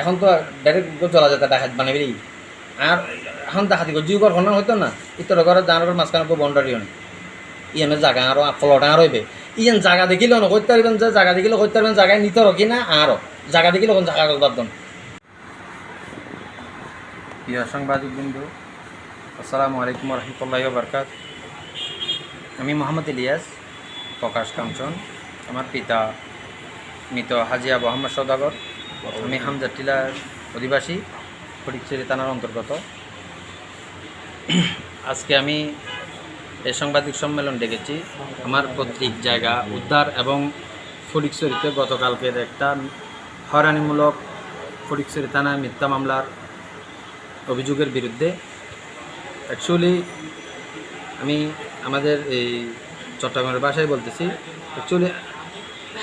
এখন তো ডাইরেক্ট চলা যেত ডাকাত বানাবি আর এখন ডাকাতি জিও ঘর খনা হইতো না ইতর ঘরে দাঁড়ার মাঝখানে বন্ডারিও নেই ইয়ানের জায়গা আরও ফলটা আর হইবে ইয়ান জায়গা দেখিলেও না করতে পারবেন যে জায়গা দেখিলে করতে পারবেন জায়গায় নিতে রকি না আরও জায়গা দেখিলে কোন জায়গা দন প্রিয় সাংবাদিক বিন্দু আসসালামু আলাইকুম রহমতুল্লাহ বরকাত আমি মোহাম্মদ ইলিয়াস, প্রকাশ কাঞ্চন। আমার পিতা মৃত হাজিয়া মোহাম্মদ সদাগর আমি হামজা টিলার অধিবাসী ফটিকচেরি থানার অন্তর্গত। আজকে আমি এই সাংবাদিক সম্মেলন ডেকেছি। আমার পৈতৃক জায়গা উদ্ধার এবং ফটিকচুরিতে গতকালকের একটা হয়রানিমূলক ফটিকচুরি থানায় মিথ্যা মামলার অভিযোগের বিরুদ্ধে। অ্যাকচুয়ালি আমি আমাদের এই চট্টগ্রামের ভাষায় বলতেছি অ্যাকচুয়ালি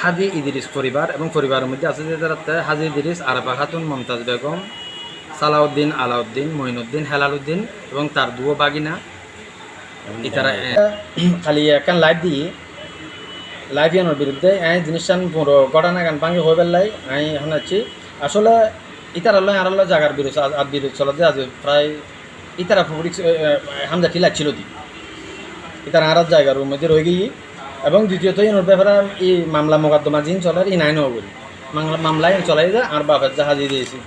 হাজি ইদিরিস পরিবার এবং পরিবারের মধ্যে আছে যে তারা হাজি ইদিরিস, আরাফা খাতুন, মমতাজ বেগম, সালাউদ্দিন, আলাউদ্দিন মঈনুদ্দিন হেলালুদ্দিন এবং তার দুও বাগিনা ইতারা খালি একখান লাইভ দিয়ে, লাইভ ইয়ানোর বিরুদ্ধে আই জিনিসটান পুরো ঘটনা গান ভাঙি হয়ে পেলাই আই এখন আছি। আসলে ইতার আল্লাহ আর জাগার বিরুদ্ধে আর বিরুদ্ধে চলতে আজ প্রায় ইতারা হামজা ঠিক লাগছিল দি। ইতার আর জায়গার মধ্যে রয়ে গিয়ে এবং দ্বিতীয়ত ইনোর ব্যাপারে এই মামলা মোকদ্দমা জিন চলার ই নাইনও করি মামলা মামলায় চলাই যায় আর বাপের যা জাহাজি দিয়েছি।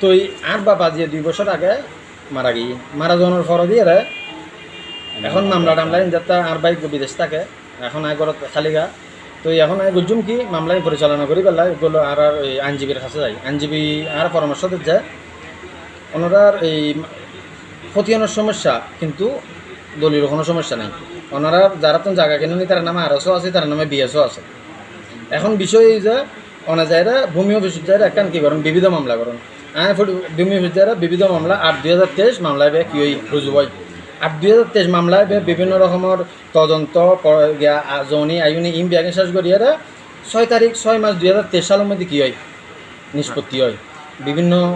তো এই আর বাবা যে দুই বছর আগে মারা গিয়ে, মারা যাওয়ার পর দিয়ে রে, এখন মামলা টামলা যাতে আর বাইক বিদেশ থাকে, এখন আয় খালিগা। তো এখন আয় গুজুম কি মামলাই পরিচালনা করি পেলাই এগুলো আর আর এই আইনজীবীর কাছে যাই। আইনজীবী আর পরামর্শ দিচ্ছে ওনারার এই ক্ষতিয়ানোর সমস্যা কিন্তু দলীয় কোনো সমস্যা নাই। ওনারা যারা তো জায়গা কিনে নি তার নামে আরএসও আছে, তার নামে বিএসও আছে। এখন বিষয় এই যে, ওনা যাইরা ভূমি অফিস যাইরা একখান কি করেন, বিবিধ মামলা করেন। আয় ভূমি অফিস যাইরা বিবিধ মামলা, আট দুই হাজার তেইশ মামলায় বে কি রুজু হয় আর দুই হাজার তেইশ মামলায় বে বিভিন্ন রকমের তদন্ত প- গিয়া জনি, আইনি ইম বিয়াগে শেষ করিয়ে ছয় তারিখ, ছয় মাস দুই হাজার তেইশ সালের মধ্যে কী হয়? নিষ্পত্তি হয়। বিভিন্ন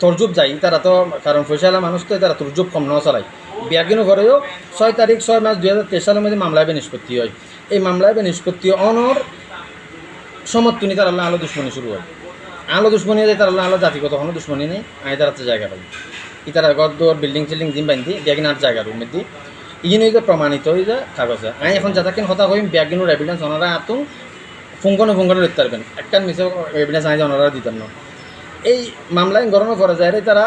তরজুব যায়, তারা তো কারণ পয়সালা মানুষ তো, তারা তরজুব কম ন চালায় বিয়াগিনও করেও ছয় তারিখ ছয় মাস দুই হাজার তেইশ সালের মধ্যে মামলায় নিষ্পত্তি হয়। এই মামলায় নিষ্পত্তি অনর সমর্থনী তার আল্লাহ আলো দুশ্মনী শুরু হয়। আলো দুশ্মনী তার আল্লাহ আলো জাতিগত কোনো দুশ্মনী নেই আই তার জায়গা পাই ইতারা গদ্দর বিল্ডিং টিল্ডিং দিন বান্ধি ব্যাগিনার জায়গা রুম মধ্যে ইগিন হয়ে প্রমাণিত হয়ে যায় কাগজে। আই এখন যাতাকেন কথা কইম ব্যাগিনোর এভিডেন্স ওনারা আতুন ফুঙ্কনে ফুঙ্কনে লিখতে পারবেন। একটা মিশে এভিডেন্স আই ওনারা দিতেন না। এই মামলায় গরমে পড়ে যায় তারা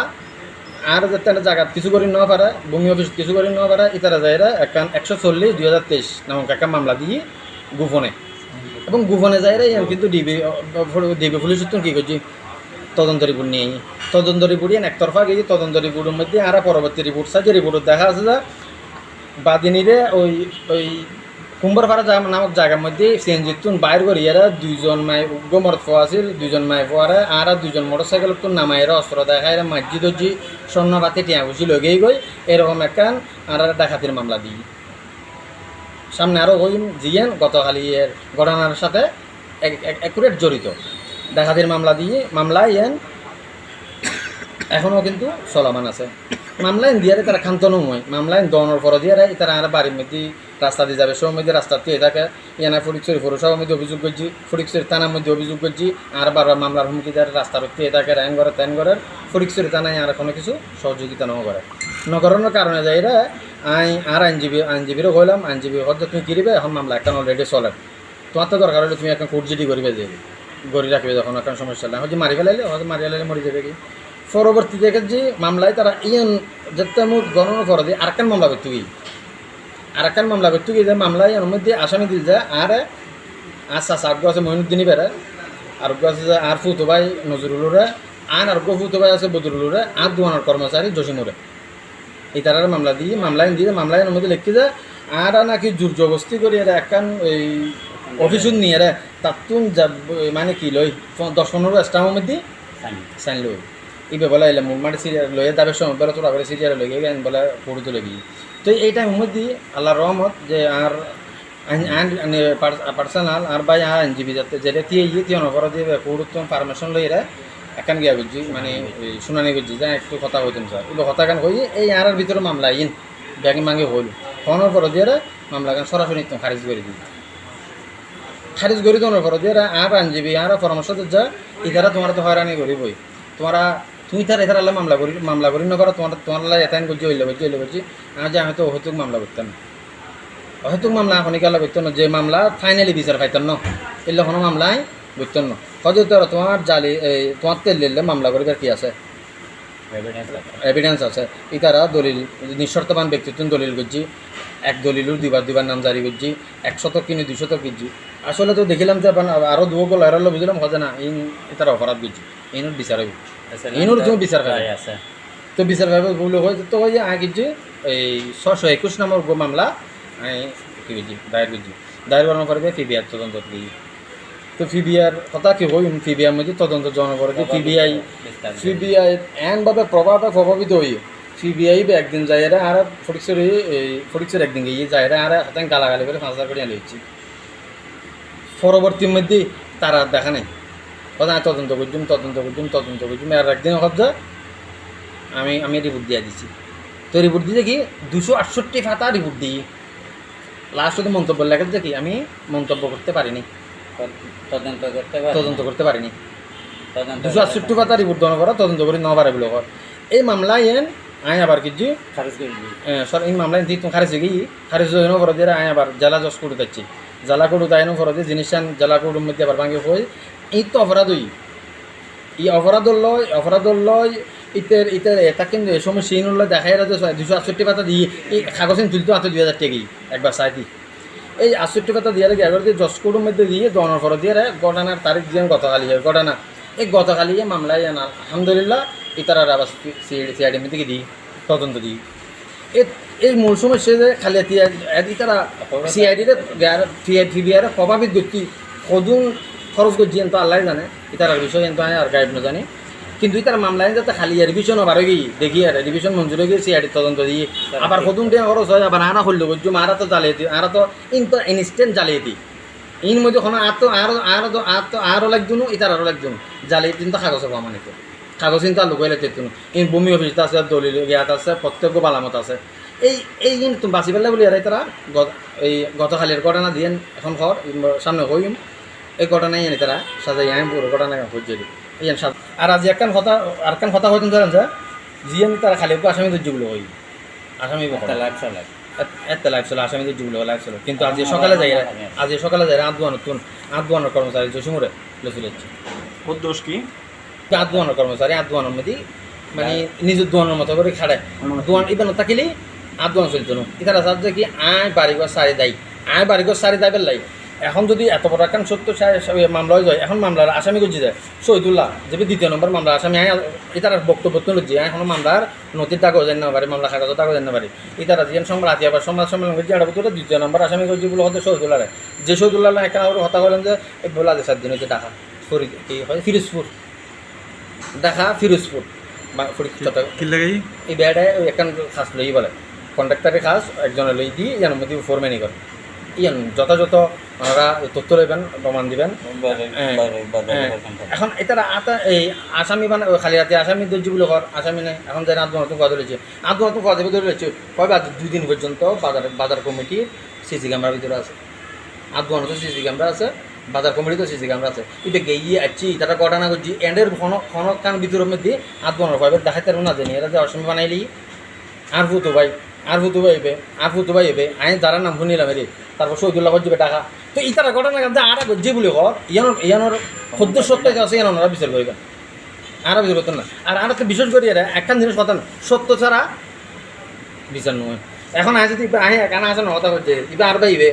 আর যাতে জায়গা, কিছু করি ন পারে, ভূমি অফিস কিছু করি ন পারে, ইতারা যায় রে একখান একশো চল্লিশ, দুই হাজার তেইশ নামক একটা মামলা দিয়ে গোপনে এবং গোপনে যায় রে কিন্তু ডিবি ডিবি পুলিশ কী করছি তদন্ত রিপোর্ট নিয়ে। তদন্ত রিপোর্ট একতরফা গিয়ে তদন্ত রিপোর্টের মধ্যে আর পরবর্তী রিপোর্ট চাই যে রিপোর্টত দেখা আছে যে, বাদিনীরে ওই ওই কুম্বরপাড়া নামক জায়গার মধ্যে সিএনজিতুন বাইর করিয়ারা দুইজন মাই গোমর ফোয়া আছিল, দুইজন মাই ফোয়ারে আর দুইজন মোটর সাইকেল তুন নামাইরা অস্ত্র দেখায় মসজিদ জি স্বর্ণপাতি টিয়া বুঝি লগেই গই, এরকম একখান আর ডাকাতির মামলা দিই। সামনে আরও ওই জিয়েন গতকালি এর ঘটনার সাথে একুরেট জড়িত। ডাকাতির মামলা দিয়ে মামলা ইয়েন এখনও কিন্তু চলমান আছে। মামলাইন দিয়ারে তারা খান্তনও হয় মামলাইন দনের পর দিয়ারে তারা আর বাড়ির মধ্যে রাস্তা দিয়ে যাবে, সব মধ্যে রাস্তা দিয়ে থাকে। ইয়ানা ফটিকচুরি পৌরসভার মধ্যে অভিযোগ করছি ফটিকচুরি থানার মধ্যে অভিযোগ করছি, আর বারবার মামলার হুমকি দেয় রাস্তার দিয়ে থাকে র্যাং করে ত্যান করে ফটিকচুরি থানায় আর কোনো কিছু সহযোগিতা ন করে নগরণের কারণে যাইরা আই আর আইনজীবী, আইনজীবীরও কইলাম আইনজীবী হয়তো তুমি কিরিবে, এখন মামলা এখন অলরেডি চলে। তোমার তো দরকার হলে তুমি এখন কোর্ট জিডি করিবে, যে গড়ি রাখবে যখন, এখন সমস্যা নাই। হয়তো মারি ফেলাইলে, হয়তো মারি ফেলাইলে মরি যাবে কি? পরবর্তী দেখে যে মামলায় তারা ইয়ান যেতে মুখ গণনা করে দিয়ে আরেকখান মামলা করতে গিয়ে। আরেকখান মামলা করতে গিয়ে যে মামলায় এর মধ্যে আসামি দিল যায় আর আচ্ছা আগ্য আছে মহিনুদ্দিনী বেড়ে আরোগ্য আছে যে আর ফুতো ভাই নজরুলরে আর আরোগ্য ফুতো ভাই আছে বদরুলরে আর দুয়ানোর কর্মচারী জসিমুরে। এই তারার মামলা দিয়ে মামলায় দিয়ে মামলায় এর মধ্যে লিখি যায় আর নাকি জোর জবস্তি করি এরা একখান এই অফিসত নিয়ে রে তাতুন মানে কি লই দশ পনেরো স্টামের মধ্যে সাইন লই। ইবে বলে এলে মুখ মাটি সিরিয়াল লইয়ে দাবে সময় বেলা তোরা করে সিরিয়াল লই গিয়ে বলে পড়তে লগি তো এই টাইমের মধ্যে আল্লাহ রহমত যে আর পার্সোনাল আর বাই আর আইনজীবী যাতে যেটা দিয়ে ইয়ে দিয়ে নগর দিয়ে পৌরত্ব পারমিশন লই রে একান গিয়া বুঝছি মানে শুনানি বুঝছি যা একটু কথা হইতেন স্যার। এবার কথা কান কই এই আর ভিতরে মামলা ইন ব্যাগে মাঙ্গে হইল। ফোনের পর দিয়ে মামলা কান সরাসরি খারিজ করে দিই খারিজ করি তোমার পর দিয়ে আর আইনজীবী, আর পরামর্শ যা ইতারা তোমার তো হয়রানি করিবই। তোমারা তুমি তার এটার আল্লাহ মামলা করি মামলা করি নকর তোমার তোমার এতাইন করছি হইলে করছি হইলে করছি আমি যে আমি তো অহেতুক মামলা করতাম অহেতুক মামলা এখন করতাম না যে মামলা ফাইনালি বিচার পাইতাম না। এলে কোনো মামলাই করতাম না। হয়তো তোর তোমার জালি এই তোমার তেল দিলে মামলা করিবার কি আছে? এভিডেন্স আছে। ইতারা দলিল নিঃশর্তবান ব্যক্তিত্ব দলিল করছি এক দলিলও দিবার দিবার নাম জারি করছি একশত কিনে দুশত কিনছি আসলে তো দেখিলাম যে আরও দুও গল এরালো বুঝলাম হজে না। ইন ইতারা অপরাধ করছি ইনুর বিচার হইব ইনুর তুমি বিচার পাবে আছে। তো বিচার পাবে বলে হয়। তো হয় আগে কিনছি এই ছশো একুশ নম্বর গো মামলা আমি কি করছি দায়ের করছি দায়ের করানোর পরে ফিবিআর তদন্ত করি তো ফিবিআর কথা কি হই ফিবিআর মধ্যে তদন্ত জমা করে ফিবিআই সিবিআই এনভাবে প্রভাবে প্রভাবিত হই সিবিআই একদিন যাই আর ফটিকসর এই ফটিকসর একদিন গিয়ে যাই আর হাতে গালাগালি করে পাঁচ হাজার করে আনি হচ্ছে পরবর্তী মধ্যে তারা দেখা নেই। কথা তদন্ত করছুম তদন্ত করছুম তদন্ত করছুম আর একদিন যা আমি আমি রিপোর্ট দিয়ে দিছি। তো রিপোর্ট দিয়ে কি দুশো আটষট্টি ফাতা রিপোর্ট দিই লাস্টে মন্তব্য লেখা দেখি আমি মন্তব্য করতে পারিনি। তদন্ত করতে তদন্ত করতে পারিনি। দুশো আটষট্টি পাতা রিপোর্ট দেওয়ার পর তদন্ত করে ন পারে বলে কর এই মামলা এন আয় আবার কিছু খারিজ করে সর এই মামলা এন তুমি খারিজ গিয়ে খারিজ হয়ে পর দিয়ে আয় আবার জেলা জজ করে যাচ্ছি। জ্বালা কোর্ট তাই পর দিয়ে জিনিস জেলা কোর্টের মধ্যে আবার ভাঙে হয়ে এই তো অপরাধ হই এই অপরাধ লয় অপরাধ লয় ইতের ইতের এটা কিন্তু এই সময় সেই নলে দেখাই রাখতে দুশো আটষট্টি পাতা দিয়ে এই কাগজ তুলতে হাতে দুই হাজার টাকা একবার চাইতি এই আটষট্টি পাতা দিয়ে রেখে এবার দিয়ে জজ কোর্টের মধ্যে দিয়ে দনের পর দিয়ে ঘটনার তারিখ দিয়ে গতকালি হয় ঘটনা এই গতকালি এই মামলায় আনা আলহামদুলিল্লাহ ইতারা আবার সিআইডি মধ্যে দিই তদন্ত দিই এই এই মূল সমস্যা যে খালি ইতারা সিআইডিতে ফিবিআর প্রভাবিত গতি সদুন খরচ করছি তো আল্লাহ জানে ইতার বিষয় কিন্তু আমি আর গাইড না জানি কিন্তু ইতার মামলায় যাতে খালি রিভিশন আবার গিয়ে দেখি আর রিভিশন মঞ্জুর হয়ে গিয়ে সিআইডি তদন্ত দিয়ে আবার সদুন দিয়ে খরচ হয় আবার আরা হল্লো করছ আরা তো জ্বালিয়ে দিই আরা তো ইন তো ইনস্ট্যান্ট জ্বালিয়ে দিই ইন মধ্যে কোনো আর তো আরও আরও তো আর তো আরও লাগজন ইতার আরও লাগজন। জ্বালিয়ে দিন তো কাগজ প্রমাণিত কাগজ কিন্তু আর লুকাইলে তেতুন। ইন ভূমি অফিস আছে, দলিল ইয়াত আছে প্রত্যেক বালামত আছে। এই এই ইন তুমি বাঁচি পেলে বলি আর তারা এই গতকালের ঘটনা দিয়ে, এখন ঘর সামনে হইম এই ঘটনাই এনে তারা সাজাই আইন পুরো ঘটনা হচ্ছে ইয়ান সাজ আর আজি একখান কথা আর একখান কথা হইতেন ধরেন যে জিয়ান তারা খালি একটু আসামি দুর্যোগগুলো হই আসামি বকরা। একটা লাখ চালাক এত লাগছিল আসামিদের যুগলো লাগছিল কিন্তু আজ সকালে যাই আজ সকালে যাই আধ দুয়ানোর তুন আধ দুয়ানোর কর্মচারী জসিমুরে লসি যাচ্ছে ওর দোষ কি? আধ দুয়ানোর কর্মচারী আধ দুয়ানোর মধ্যে মানে নিজের দুয়ানোর মতো করে খাড়ে। দুয়ান ইবেন থাকিলে আধ দুয়ান চলিত নো। ইতারা সাহায্য কি আয় বাড়িঘর সারি দেয় আয় বাড়িঘর সারি দেয় বেলাই এখন যদি এত বড় একখান সত্য মামলা হয়ে যায় এখন মামলার আসামি করছি যায়। শহীদুল্লাহ যে দ্বিতীয় নম্বর মামলা আসামি আয় ইতার বক্তব্য তুলে যে এখন মামলার নথির দাগও জানি না পারে মামলা কাগজের দাগও জানি না পারে ইতারা যে সংবাদ আতি আবার সংবাদ সম্মেলন করছে এটা ভিতরে দ্বিতীয় নম্বর আসামি করছি বলে হতে শহীদুল্লাহ যে শহীদুল্লাহ একটা হত্যা করলেন যে বলা সাত দিন হচ্ছে ঢাকা ফরিদ কি হয়? ফিরোজপুর। ঢাকা ফিরোজপুর। এই বেড়ায় একখান খাস লই বলে। কন্ট্রাক্টারের খাস একজনে লই দিয়ে ইয়ার মধ্যে ফোরম্যানই করে। ইয়ান যথাযথ ওনারা তথ্য লইবেন প্রমাণ দিবেন। হ্যাঁ, হ্যাঁ। এখন এটা আতা এই আসামি মানে খালি রাতে আসামি দর্জি বলে ঘর আসামি নাই। এখন যাই আদম নতুন কথা আদম নতুন কথা ধরে রয়েছে কবে আজ দুই দিন পর্যন্ত বাজার বাজার কমিটির সিসি ক্যামেরার ভিতরে আছে। আদম নতুন সিসি ক্যামেরা আছে বাজার কমিটিতেও সিসি ক্যামেরা আছে। এটা গেয়ে আছি তারা ঘটনা করছি এন্ডের ঘন কান ভিতরের মধ্যে আদম কবে দেখাতে না জানি। এরা যে অসমী বানাইলি আর ফুতু ভাই। আর ভাই এবে আর ভাই এবে আইন যারা নাম শুনিলাম রে তারপর শহীদুল্লাহ করছে টাকা? তো ইতারা ঘটনা যে আর যে বলে ঘর ইয়ানোর ইয়ানোর সদ্য সত্য আছে ইয়ান ওনারা বিচার করবেন আর বিচার করতেন না। আর আর একটা বিশেষ করে এরা একখান জিনিস কথা না সত্য ছাড়া বিচার নয়। এখন আয় যদি আয় এখানে আছে, না কথা করছে। ইবে আর ভাই ইবে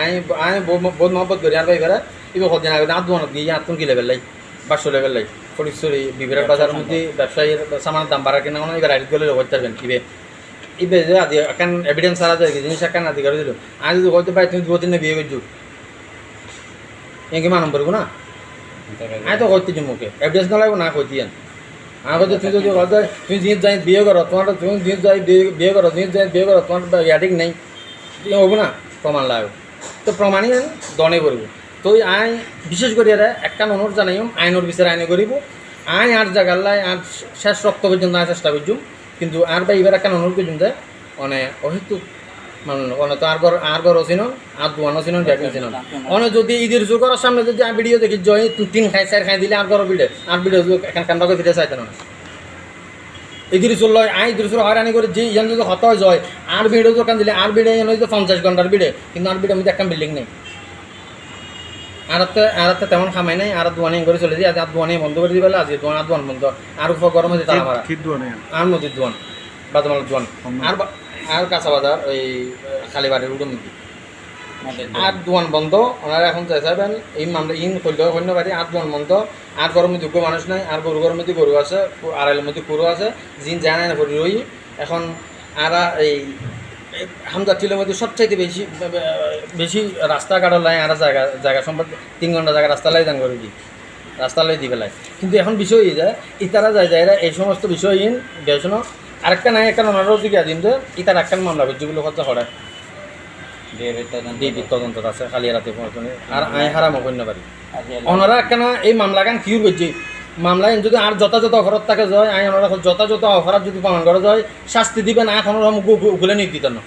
আই আই বহুত মহব্বত করি, আর ভাই বেড়া ইবে কদিন আগে আট দোকানত গিয়ে আটন কি লেভেল লাই? পাঁচশো লেভেল লাই। ফরিশ্বরী বিবিরাট বাজারের মধ্যে ব্যবসায়ীর সামানের দাম বাড়া কিনা? কোনো এবার আইডিট গেলে হইতে পারবেন, ইবে। ইবে আদি একান এভিডেন্স ছাড়া যায় জিনিস একান আদি করে দিল। যদি পাই তুমি দু তিন বিয়ে করছ। এঁকে মানম পারব না? আয় তো কইতে মুখে এভিডেন্স না লাগবো না কইতে আন আমার তুই যদি তুমি যাই বিয়ে করো, তোমার তুমি যাই বিয়ে- করো, জিনিস যাই বিয়ে করো, তোমার ইয়াটিক নেই। তুমি হব না? প্রমাণ লাগবে। তো প্রমাণই দনে করব। তো আই বিশেষ করে এরা একখান অনুরোধ জানাইম, আইনের বিচার আইনে করিব। আই আর জায়গার লাই আর শেষ রক্ত পর্যন্ত চেষ্টা করছুম। কিন্তু আর বা এবার একখান অনুরোধ করছুম যে? মানে অহেতুক অনে তো আর ঘর আর আর দোয়ানো অনে যদি ঈদের জোর সামনে যদি আমি ভিডিও দেখি জয় তিন খাই চার খাই দিলে আর ঘর ভিড়ে, আর ভিডিও এখান কান্ডা করে ফিরে চাইতে না? লয় আই চুল হয়রানি করে যে ইয়ান যদি হত হয়, আর ভিডিও দোকান দিলে আর ভিড়ে এনে হয়তো পঞ্চাশ ঘণ্টার ভিড়ে, কিন্তু আর ভিড়ে মধ্যে একটা বিল্ডিং নেই। আর তো আর তো তেমন খামাই নাই আর দোয়ানি করে চলে যাই আর দোয়ানি বন্ধ করে দিবে আজ দোয়ান আর দোয়ান বন্ধ। আর উপর গরমে আমার খিদ দোয়ানে? আর নদীর দোয়ান বাদমাল দোয়ান। আর আর কাঁচা বাজার ওই খালিবাড়ির উড়ো নদী। আর দোয়ান। বন্ধ। ওনারা এখন চাইছেন এই মামলা ইন করলে অন্য বাড়ি আর দোয়ান বন্ধ। আর গরমে দুঃখ মানুষ নাই আর গরু মধ্যে গরু আছে আড়াইলের মধ্যে গরু আছে। জিন যায় না রই। এখন আর এই এই হামদা টিলের মধ্যে সবচাইতে বেশি বেশি রাস্তাঘাট লাই আর জায়গা জায়গা সম্পদ তিন ঘণ্টা জায়গা রাস্তা লাই দান করে দিই। রাস্তা লাই দি পেলাই কিন্তু এখন বিষয় যায় ইতারা যায় যায় এই সমস্ত বিষয় ইন গেছনো আরেকটা নাই একটা ওনারও দিকে দিন যে ইতার একটা মামলা করছে যেগুলো কথা ডিএবি তদন্ত আছে খালি রাতে আর আই হারাম কন্য পারি ওনারা একখানা এই মামলা গান কিউর করছে মামলা যদি আর যথাযথ অফারত থাকে যায় আই ওনারা যথাযথ অফারত যদি প্রমাণ করা যায় শাস্তি দিবে না এখন উগুলে নিয়ে দিত না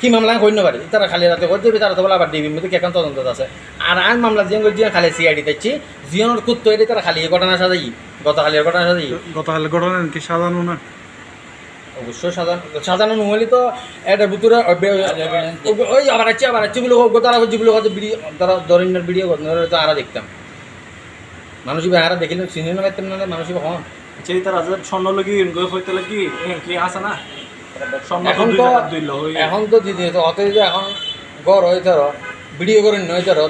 কি মামলা কন্য পারি। তারা খালি রাতে করছে তারা তো বলে আবার ডিবির মধ্যে কেখন তদন্ত আছে। আর আই মামলা জিয়ান করে খালি সিআইডি দিচ্ছি জিয়ানোর কুত্ত এটি তারা খালি এই ঘটনা সাজাই। গত খালি ঘটনা সাজাই। গতকাল ঘটনা কি সাজানো না? অবশ্যই সাজানো সাজানো নহলে তো এটার ভিতরে ওই আবার আছে আবার আছে বলে তারা যেগুলো হয়তো বিড়ি তারা দরিন্দার ভিডিও তো আরা দেখতাম। মানুষ আরা দেখিলে চিনি না পাইতাম না মানুষ হন সেই তার আজ স্বর্ণ লগি গৈ হইতে লাগি কি আছে না? এখন তো এখন তো দিদি অত যে এখন গড় হয়ে ধর ভিডিও করে নয় ধর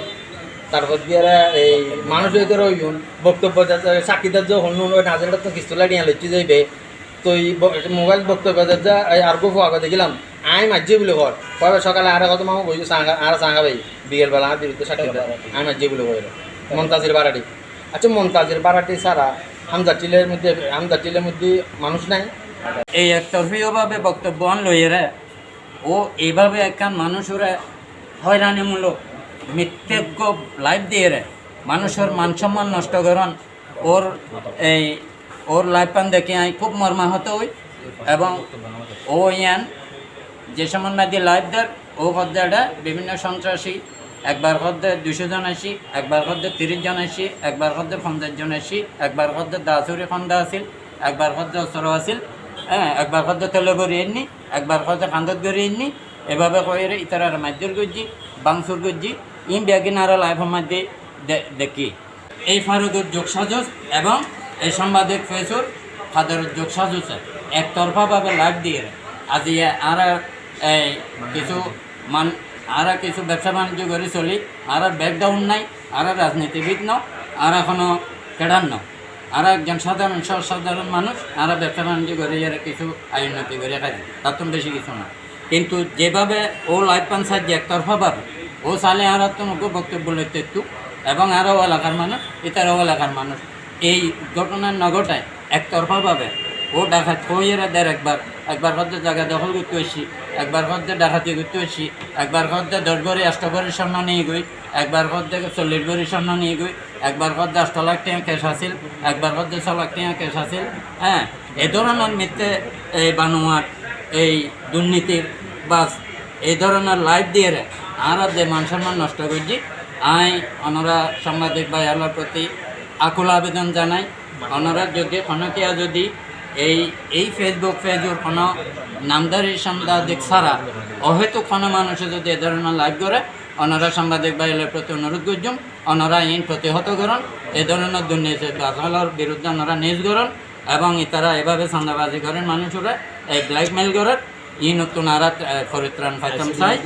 তারপর দিয়ে এই মানুষ হয়ে ধর ওইন বক্তব্য যাচ্ছে সাক্ষীদার যে হন্য নাজেরটা তো কিস্তুলা ডিয়া লচ্ছি যাইবে তো এই মোবাইল বক্তব্য যা এই আর গো আগে দেখিলাম আই মাঝে বলে ঘর কবে সকালে আর কত মামা বইছে সাঙ্গা আর সাঙ্গা ভাই বিকেল বেলা আর দিবিতে সাক্ষী আমি মাঝে বলে ঘর মন্তাজের বাড়াটি আচ্ছা মন্তাজের বাড়াটি ছাড়া হামজা টিলের মধ্যে, হামজা টিলের মধ্যে মানুষ নাই? এই একতরফীয়ভাবে বক্তব্য লইয়েরা ও এইভাবে একখান মানুষেরা হয়রানিমূলক, মিথ্যজ্ঞ লাইফ দিয়ে রে মানুষের মান সম্মান নষ্ট করেন। ওর এই, ওর লাইফ পান দেখে আমি খুব মর্মাহত হই। এবং ও ইয়ান যে সমন্বয় লাইফ দেয় ও হদ্দাটা বিভিন্ন সন্ত্রাসী একবার হদ্দে দুশো জন আসি, একবার হদ্দে তিরিশ জন আসি, একবার হদ্দে পঞ্চাশ জন আসি, একবার হদ্দে দাসুরি খন্দা আছিল, একবার হদ্দে অসর আছিল হ্যাঁ একবার হদ্দে তেলে গড়িয়ে নি একবার হদ্দে কান্দত গড়িয়ে নি এভাবে কয়ে ইতারার মাধ্যর গজ্জি, বাংসুর গজ্জি ইন ব্যাগিন আর লাইফের মধ্যে দেখি। এই ফারুকের যোগসাজস এবং এই সাংবাদিক ফেসুর ফাদারের যোগসাজসে একতরফাভাবে লাইভ দিয়ে আজ আর এই কিছু মান আর কিছু ব্যবসা বাণিজ্য করে চলি। আর ব্যাকগ্রাউন্ড নাই আর রাজনীতিবিদ ন, আর এখনও কেডার ন। আর একজন সাধারণ সাধারণ মানুষ, আর ব্যবসা বাণিজ্য করে এর কিছু আয় উন্নতি করে খাই তার তো বেশি কিছু না। কিন্তু যেভাবে ও লাইফ পান সাহায্যে একতরফাভাবে ও সালে আর তোমাকে বক্তব্য লইতে একটু। এবং আরও এলাকার মানুষ, ইতারও এলাকার মানুষ, এই ঘটনার নগটায় একতরফাভাবে ও ডাকাত হইয়েরা দেয় একবার একবার হচ্ছে জায়গা দখল করতে আসি একবার হচ্ছে ডাকাতি করতে আসি একবার হচ্ছে দশ গড়ি আষ্ট গড়ির সামনে নিয়ে গই, একবার হচ্ছে চল্লিশ গড়ির সামনে নিয়ে গই, একবার হচ্ছে আষ্ট লাখ টাকা ক্যাশ আসিল একবার হচ্ছে ছ লাখ টাকা ক্যাশ আসিল হ্যাঁ? এই ধরনের মিথ্যে এই বানোয়ার এই দুর্নীতির বাস এই ধরনের লাইফ দিয়ে আর যে মান সম্মান নষ্ট করছি, আই ওনারা সাংবাদিক ভাই আল্লাহর প্রতি আকুল আবেদন জানাই ওনারা যদি খনকিয়া যদি এই এই ফেসবুক পেজের কোনো নামদারি সাংবাদিক ছাড়া অহেতু কোনো মানুষে যদি এ ধরনের লাইভ করে ওনারা সাংবাদিক ভাইয়ের প্রতি অনুরোধ করছুম ওনারা ইন প্রতিহত করুন, এ ধরনের দুর্নীতি বাসালার বিরুদ্ধে ওনারা নিজ করুন এবং তারা এভাবে চাঁদাবাজি করেন মানুষরা এই ব্ল্যাকমেল করেন ই নতুন আর পরিত্রাণ পাইতাম চাই।